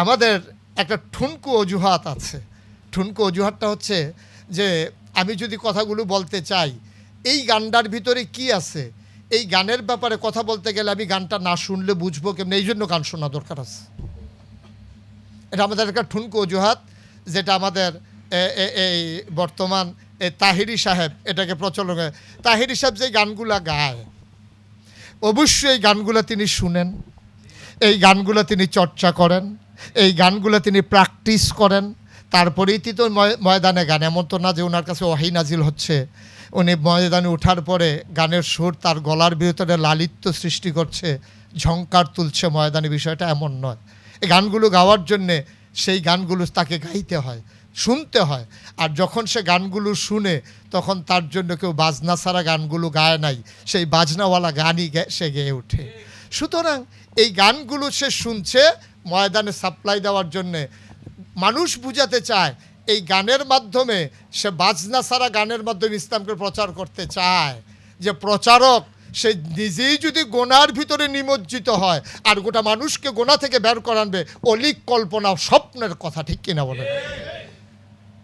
আমাদের একটা ঠুনকু অজুহাত আছে। ঠুনকু অজুহাতটা হচ্ছে যে, আমি যদি কথাগুলো বলতে চাই, এই গানটার ভিতরে কি আছে? এই গানের ব্যাপারে কথা বলতে গেলে আমি গানটা না শুনলে বুঝব কেমন? এই জন্য গান শোনা দরকার আছে। এটা আমাদের একটা ঠুনকু অজুহাত, যেটা আমাদের এই বর্তমান তাহিরি সাহেব এটাকে প্রচলন তাহিরি সাহেব যে গানগুলা গায়, অবশ্যই এই গানগুলো তিনি শুনেন, এই গানগুলো তিনি চর্চা করেন এই গানগুলো তিনি প্র্যাকটিস করেন। তারপরেই তো ময়- ময়দানে গান। এমন তো না যে ওনার কাছে ওয়াহি নাজিল হচ্ছে। উনি ময়দানে ওঠার পরে গানের সুর তার গলার ভিতরে লালিত্য সৃষ্টি করছে, ঝংকার তুলছে ময়দানে। বিষয়টা এমন নয়। এই গানগুলো গাওয়ার জন্যে সেই গানগুলো তাকে গাইতে হয়, শুনতে হয়। আর যখন সে গানগুলো শুনে তখন তার জন্য কেউ বাজনা ছাড়া গানগুলো গায় নাই। সেই বাজনাওয়ালা গানই সে গেয়ে ওঠে। সুতরাং এই গানগুলো সে শুনছে ময়দানে সাপ্লাই দেওয়ার জন্যে। মানুষ বুঝাতে চায়, এই গানের মাধ্যমে, সে বাজনা ছাড়া গানের মাধ্যমে ইসলামকে প্রচার করতে চায়। যে প্রচারক, সে নিজেই যদি গোনার ভিতরে নিমজ্জিত হয়, আর গোটা মানুষকে গোনা থেকে বের করানবে অলিক কল্পনা স্বপ্নের কথা, ঠিক কিনা বলে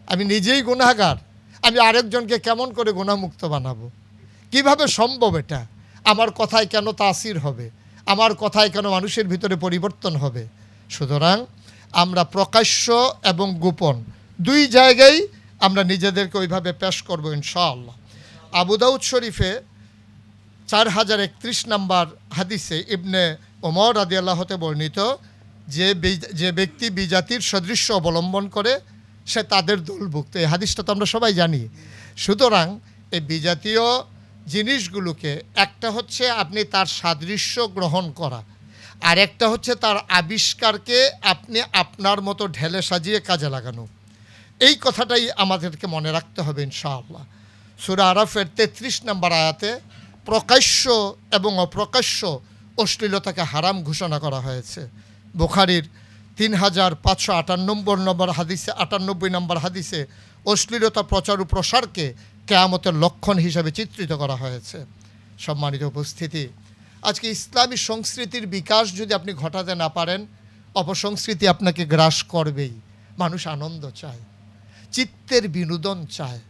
আমি নিজেই গুণাগার আমি আরেকজনকে কেমন করে গুণামুক্ত বানাবো? কীভাবে সম্ভব এটা? আমার কথায় কেন তাসির হবে? আমার কথায় কেন মানুষের ভিতরে পরিবর্তন হবে? সুতরাং আমরা প্রকাশ্য এবং গোপন দুই জায়গায় আমরা নিজেদেরকে ওইভাবে পেশ করব ইনশাআল্লাহ। আবু দাউদ শরীফে চার হাজার একত্রিশ নম্বর হাদিসে ইবনে ওমর আদি আল্লাহতে বর্ণিত, যে যে ব্যক্তি বিজাতির সদৃশ্য অবলম্বন করে, সে তাদের দলভুক্ত। এই হাদিসটা তো আমরা সবাই জানি। সুতরাং এই বিজাতীয় জিনিসগুলোকে, একটা হচ্ছে আপনি তার সাদৃশ্য গ্রহণ করা আর একটা হচ্ছে তার আবিষ্কারকে আপনি আপনার মতো ঢেলে সাজিয়ে কাজে লাগানো। এই কথাটাই আমাদেরকে মনে রাখতে হবে ইনশাআল্লাহ। সুরা আরাফের তেত্রিশ নম্বর আয়াতে প্রকাশ্য এবং অপ্রকাশ্য অশ্লীলতাকে হারাম ঘোষণা করা হয়েছে। বুখারির তিন হাজার পাঁচশো আটানব্বই নম্বর হাদিসে আটানব্বই নম্বর হাদিসে অশ্লীলতা প্রচার ও প্রসারকে কেয়ামতের লক্ষণ হিসাবে চিত্রিত করা হয়েছে। সম্মানিত উপস্থিতি আজকে ইসলামী সংস্কৃতির বিকাশ যদি আপনি ঘটাতে না পারেন, অপসংস্কৃতি আপনাকে গ্রাস করবেই। মানুষ আনন্দ চায়, চিত্তের বিনোদন চায়।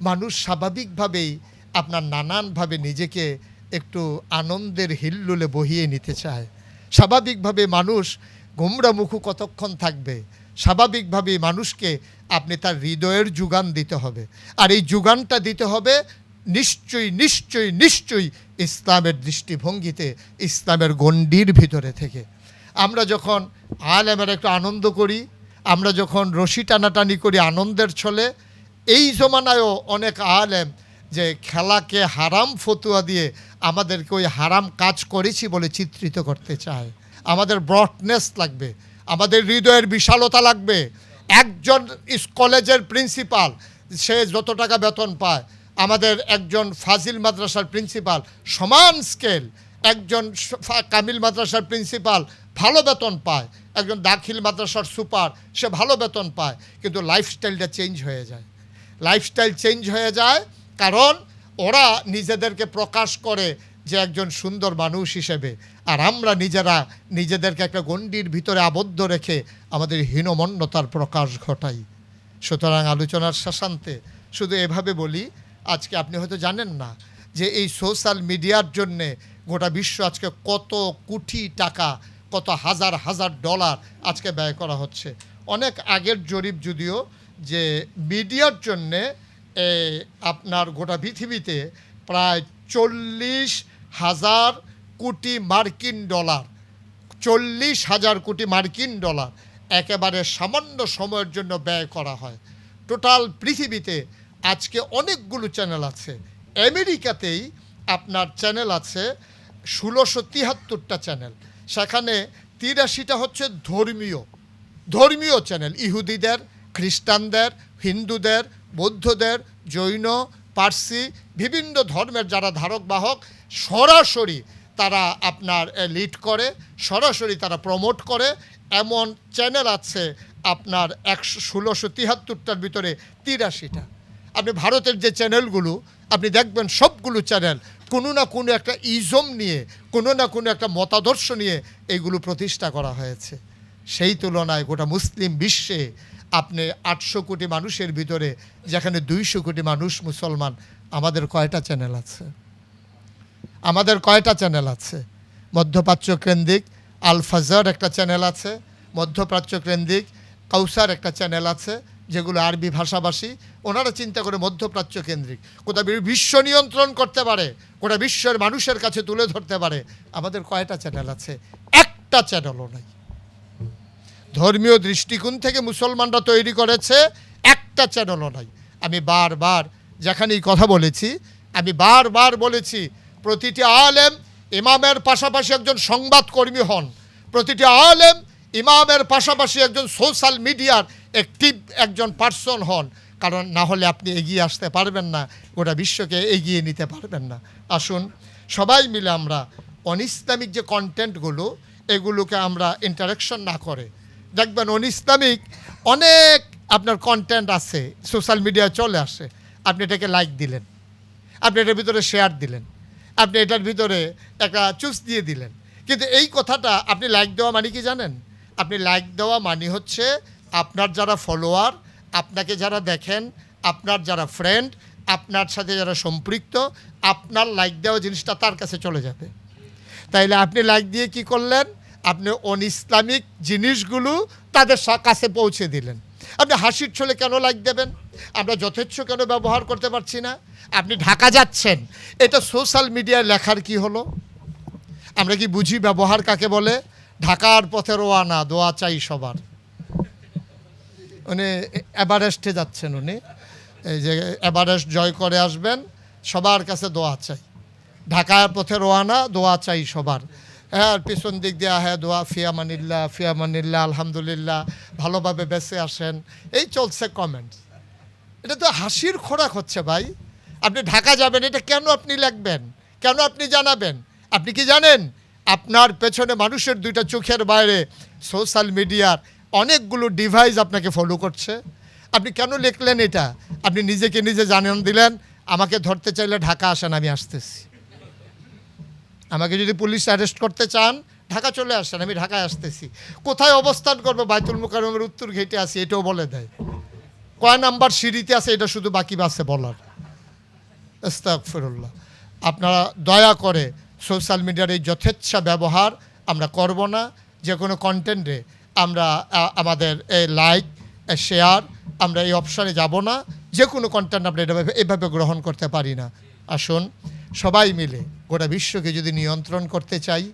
মানুষ স্বাভাবিকভাবেই আপনার নানানভাবে নিজেকে একটু আনন্দের হিল্লুলে বহিয়ে নিতে চায়। স্বাভাবিকভাবে মানুষ গোমরামুখু কতক্ষণ থাকবে? স্বাভাবিকভাবেই মানুষকে আপনি তার হৃদয়ের যোগান দিতে হবে। আর এই যোগানটা দিতে হবে নিশ্চয়ই নিশ্চয়ই নিশ্চয়ই ইসলামের দৃষ্টিভঙ্গিতে, ইসলামের গণ্ডির ভিতরে থেকে। আমরা যখন আলেমের একটু আনন্দ করি, আমরা যখন রশি টানাটানি করি আনন্দের ছলে, এই জমানায়ও অনেক আলেম যে খেলাকে হারাম ফতুয়া দিয়ে আমাদেরকে ওই হারাম কাজ করেছি বলে চিত্রিত করতে চায়। আমাদের ব্রডনেস লাগবে, আমাদের হৃদয়ের বিশালতা লাগবে। একজন কলেজের প্রিন্সিপাল, সে যত টাকা বেতন পায় আমাদের একজন ফাজিল মাদ্রাসার প্রিন্সিপাল, সমান স্কেল, একজন কামিল মাদ্রাসার প্রিন্সিপাল ভালো বেতন পায়, একজন দাখিল মাদ্রাসার সুপার সে ভালো বেতন পায়, কিন্তু লাইফস্টাইলটা চেঞ্জ হয়ে যায়। লাইফস্টাইল চেঞ্জ হয়ে যায় কারণ ওরা নিজেদেরকে প্রকাশ করে যে একজন সুন্দর মানুষ হিসেবে, আর আমরা নিজেরা নিজেদেরকে একটা গণ্ডির ভিতরে আবদ্ধ রেখে আমাদের হীনমন্যতার প্রকাশ ঘটাই। সুতরাং আলোচনার শেষান্তে শুধু এভাবে বলি আজকে আপনি হয়তো জানেন না যে এই সোশ্যাল মিডিয়ার জন্যে গোটা বিশ্ব আজকে কত কোটি টাকা, কত হাজার হাজার ডলার আজকে ব্যয় করা হচ্ছে। অনেক আগের জরিপ যদিও যে মিডিয়ার জন্যে আপনার গোটা পৃথিবীতে প্রায় চল্লিশ হাজার কোটি মার্কিন ডলার, চল্লিশ হাজার কোটি মার্কিন ডলার একেবারে সামান্য সময়ের জন্য ব্যয় করা হয়। টোটাল পৃথিবীতে আজকে অনেকগুলো চ্যানেল আছে। আমেরিকাতেই আপনার চ্যানেল আছে ষোলোশো তিয়াত্তরটা চ্যানেল। সেখানে তিরাশিটা হচ্ছে ধর্মীয়। ধর্মীয় চ্যানেল, ইহুদিদের, খ্রিস্টানদের, হিন্দুদের, বৌদ্ধদের, জৈন, পার্সি, বিভিন্ন ধর্মের যারা ধারক, বাহক, সরাসরি তারা আপনার লিড করে, সরাসরি তারা প্রমোট করে। এমন চ্যানেল আছে আপনার একশো ষোলোশো তিয়াত্তরটার ভিতরে তিরাশিটা। আপনি ভারতের যে চ্যানেলগুলো, আপনি দেখবেন সবগুলো চ্যানেল কোনো না কোনো একটা ইজম নিয়ে, কোনো না কোনো একটা মতাদর্শ নিয়ে এইগুলো প্রতিষ্ঠা করা হয়েছে। সেই তুলনায় গোটা মুসলিম বিশ্বে আপনি আটশো কোটি মানুষের ভিতরে, যেখানে দুইশো কোটি মানুষ মুসলমান, আমাদের কয়টা চ্যানেল আছে? আমাদের কয়টা চ্যানেল আছে? মধ্যপ্রাচ্য কেন্দ্রিক, আল ফাজার একটা চ্যানেল আছে, মধ্যপ্রাচ্য কেন্দ্রিক কৌসার একটা চ্যানেল আছে যেগুলো আরবি ভাষাভাষী, ওনারা চিন্তা করে মধ্যপ্রাচ্য কেন্দ্রিক। গোটা বিশ্ব নিয়ন্ত্রণ করতে পারে, গোটা বিশ্বের মানুষের কাছে তুলে ধরতে পারে। আমাদের কয়টা চ্যানেল আছে? একটা চ্যানেলও নাই। ধর্মীয় দৃষ্টিকোণ থেকে মুসলমানরা তৈরি করেছে, একটা চ্যানেলও নাই। আমি বারবার যেখানেই কথা বলেছি, আমি বারবার বলেছি, প্রতিটি আলেম ইমামের পাশাপাশি একজন সংবাদকর্মী হন। প্রতিটি আলেম ইমামের পাশাপাশি একজন সোশ্যাল মিডিয়ার অ্যাক্টিভ একজন পার্সন হন, কারণ না হলে আপনি এগিয়ে আসতে পারবেন না, গোটা বিশ্বকে এগিয়ে নিতে পারবেন না। আসুন, সবাই মিলে আমরা অনইসলামিক যে কন্টেন্টগুলো, এগুলোকে আমরা ইন্টারাকশন না করে, দেখবেন অন ইসলামিক অনেক আপনার কন্টেন্ট আছে, সোশ্যাল মিডিয়ায় চলে আসে, আপনি এটাকে লাইক দিলেন, আপনি এটার ভিতরে শেয়ার দিলেন, আপনি এটার ভিতরে একটা চুজ দিয়ে দিলেন, কিন্তু এই কথাটা আপনি লাইক দেওয়া মানে কি জানেন? আপনি লাইক দেওয়া মানে হচ্ছে আপনার যারা ফলোয়ার আপনাকে যারা দেখেন, আপনার যারা ফ্রেন্ড আপনার সাথে যারা সম্পৃক্ত, আপনার লাইক দেওয়া জিনিসটা তার কাছে চলে যাবে। তাইলে আপনি লাইক দিয়ে কি করলেন? আপনি অন ইসলামিক জিনিসগুলো তাদের কাছে পৌঁছে দিলেন। আপনি হাসির ছলে কেন লাইক দেবেন? আমরা যথেচ্ছ কেন ব্যবহার করতে পারছি না? আপনি ঢাকা যাচ্ছেন, এটা সোশ্যাল মিডিয়ায় লেখার কি হলো? আমরা কি বুঝি ব্যবহার কাকে বলে? ঢাকার পথে রোয়ানা দোয়া চাই সবার। উনি এভারেস্টে যাচ্ছেন উনি। এই যে এভারেস্ট জয় করে আসবেন, সবার কাছে দোয়া চাই। ঢাকার পথে রোয়ানা দোয়া চাই সবার। হ্যাঁ পিছন দিক দিয়ে হ্যাঁ দোয়া ফিয়ামানিল্লা ফিয়ামানিল্লা আলহামদুলিল্লাহ, ভালোভাবে বেঁচে আসেন। এই চলছে কমেন্ট এটা তো হাসির খোরাক হচ্ছে ভাই। আপনি ঢাকা যাবেন, এটা কেন আপনি লিখবেন? কেন আপনি জানাবেন? আপনি কি জানেন? আপনার পেছনে মানুষের দুইটা চোখের বাইরে সোশ্যাল মিডিয়ার অনেকগুলো ডিভাইস আপনাকে ফলো করছে। আপনি কেন লিখলেন এটা? আপনি নিজেকে নিজে জানান দিলেন, আমাকে ধরতে চাইলে ঢাকা আসেন, আমি আসতেছি। আমাকে যদি পুলিশ অ্যারেস্ট করতে চান, ঢাকা চলে আসেন, আমি ঢাকায় আসতেছি। কোথায় অবস্থান করব? বাইতুল মুকাররমের উত্তর ঘেটে আছি, এটাও বলে দেয়। কয় নাম্বার সিঁড়িতে আছে, এটা শুধু বাকি বাসে বলার। আস্তাগফিরুল্লাহ। আপনারা দয়া করে সোশ্যাল মিডিয়ার এই যথেচ্ছা ব্যবহার আমরা করব না। যে কোনো কন্টেন্টে আমরা আমাদের লাইক শেয়ার আমরা এই অপশানে যাব না। যে কোনো কন্টেন্ট আমরা এটা এভাবে গ্রহণ করতে পারি না। আসুন, সবাই মিলে গোটা বিশ্বকে যদি নিয়ন্ত্রণ করতে চাই,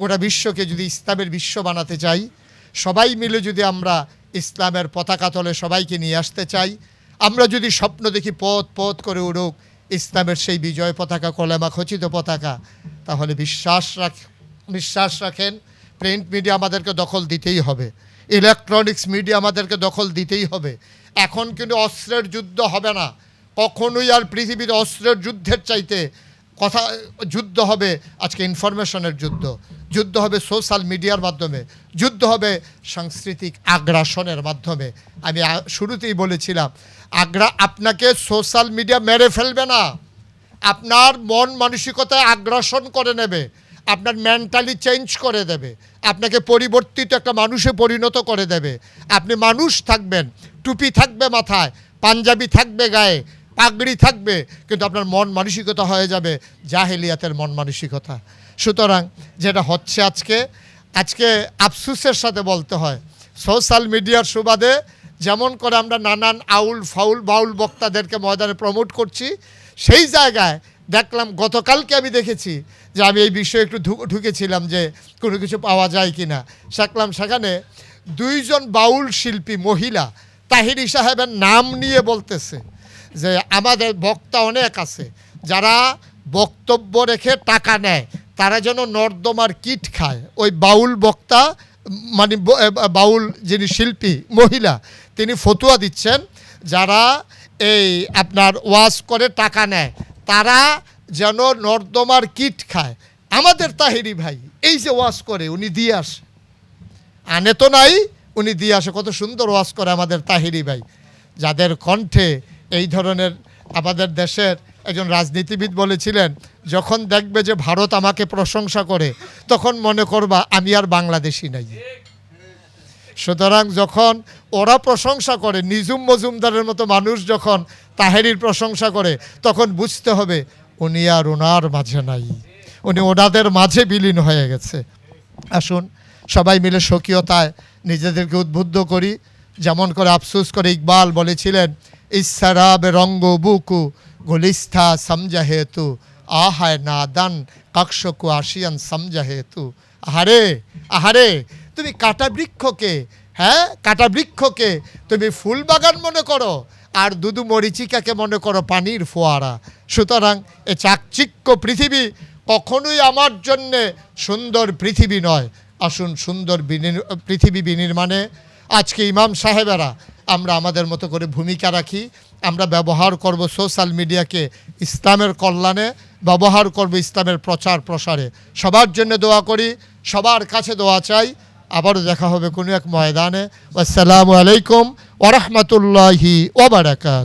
গোটা বিশ্বকে যদি ইসলামের বিশ্ব বানাতে চাই, সবাই মিলে যদি আমরা ইসলামের পতাকা তলে সবাইকে নিয়ে আসতে চাই, আমরা যদি স্বপ্ন দেখি পথ পথ করে উড়ুক ইসলামের সেই বিজয় পতাকা, কলেমা খচিত পতাকা, তাহলে বিশ্বাস রাখ, বিশ্বাস রাখেন, প্রিন্ট মিডিয়া আমাদেরকে দখল দিতেই হবে, ইলেকট্রনিক্স মিডিয়া আমাদেরকে দখল দিতেই হবে। এখন কিন্তু অস্ত্রের যুদ্ধ হবে না, কখনোই আর পৃথিবীতে অস্ত্রের যুদ্ধের চাইতে কথা, যুদ্ধ হবে আজকে ইনফরমেশনের যুদ্ধ যুদ্ধ হবে সোশ্যাল মিডিয়ার মাধ্যমে, যুদ্ধ হবে সাংস্কৃতিক আগ্রাসনের মাধ্যমে। আমি শুরুতেই বলেছিলাম আগ্রা আপনাকে সোশ্যাল মিডিয়া মেরে ফেলবে না। আপনার মন মানসিকতায় আগ্রাসন করে নেবে। আপনার মেন্টালি চেঞ্জ করে দেবে। আপনাকে পরিবর্তিত একটা মানুষে পরিণত করে দেবে। আপনি মানুষ থাকবেন, টুপি থাকবে মাথায়, পাঞ্জাবি থাকবে গায়ে, পাগড়ি থাকবে, কিন্তু আপনার মন মানসিকতা হয়ে যাবে জাহেলিয়াতের মন মানসিকতা। সুতরাং যেটা হচ্ছে আজকে আজকে আফসুসের সাথে বলতে হয়, সোশ্যাল মিডিয়ার সুবাদে যেমন করে আমরা নানান আউল ফাউল বাউল বক্তাদেরকে ময়দানে প্রমোট করছি, সেই জায়গায় দেখলাম গতকালকে আমি দেখেছি যে আমি এই বিষয়ে একটু ঢুকেছিলাম যে কোনো কিছু পাওয়া যায় কি না দেখলাম সেখানে দুইজন বাউল শিল্পী মহিলা তাহিরি সাহেবের নাম নিয়ে বলতেছে যে আমাদের বক্তা অনেক আছে, যারা বক্তব্য রেখে টাকা নেয়, তারা যেন নর্দমার কিট খায়। ওই বাউল বক্তা মানে বাউল যিনি শিল্পী, মহিলা তিনি ফতুয়া দিচ্ছেন যারা এই আপনার ওয়াজ করে টাকা নেয়। তারা যেন নর্দমার কিট খায়। আমাদের তাহিরি ভাই, এই যে ওয়াজ করে, উনি দিয়ে আসে। আনে তো নাই, উনি দিয়ে আসে। কত সুন্দর ওয়াজ করে আমাদের তাহিরি ভাই। যাদের কণ্ঠে এই ধরনের আমাদের দেশের একজন রাজনীতিবিদ বলেছিলেন, যখন দেখবে যে ভারত আমাকে প্রশংসা করে, তখন মনে করবা আমি আর বাংলাদেশি নাই। সুতরাং যখন ওরা প্রশংসা করে, নিজুম মজুমদারের মতো মানুষ যখন তাহেরির প্রশংসা করে, তখন বুঝতে হবে উনি আর ওনার মাঝে নাই। উনি ওনাদের মাঝে বিলীন হয়ে গেছে। আসুন, সবাই মিলে স্বকীয়তায় নিজেদেরকে উদ্বুদ্ধ করি। যেমন করে আফসুস করে ইকবাল বলেছিলেন ইসারাব রঙ্গ বুকু গুলিস্থা সমঝা হেতু, আহায় না দান কক্ষকু আসিয়ান সমঝা হেতু। আহারে আহারে তুমি কাটা বৃক্ষকে হ্যাঁ? কাটা বৃক্ষকে তুমি ফুল বাগান মনে করো আর দুদু মরিচিকাকে মনে করো পানির ফোয়ারা। সুতরাং এ চাকচিক্য পৃথিবী কখনোই আমার জন্যে সুন্দর পৃথিবী নয়। আসুন সুন্দর পৃথিবী বিনির্মাণে আজকে ইমাম সাহেবেরা আমরা আমাদের মতো করে ভূমিকা রাখি। আমরা ব্যবহার করব সোশ্যাল মিডিয়াকে ইসলামের কল্যাণে, ব্যবহার করব ইসলামের প্রচার প্রসারে সবার জন্য দোয়া করি, সবার কাছে দোয়া চাই। আবারও দেখা হবে কোনো এক ময়দানে। আসসালামু আলাইকুম ওরহমতুল্লাহি ওবরাকাত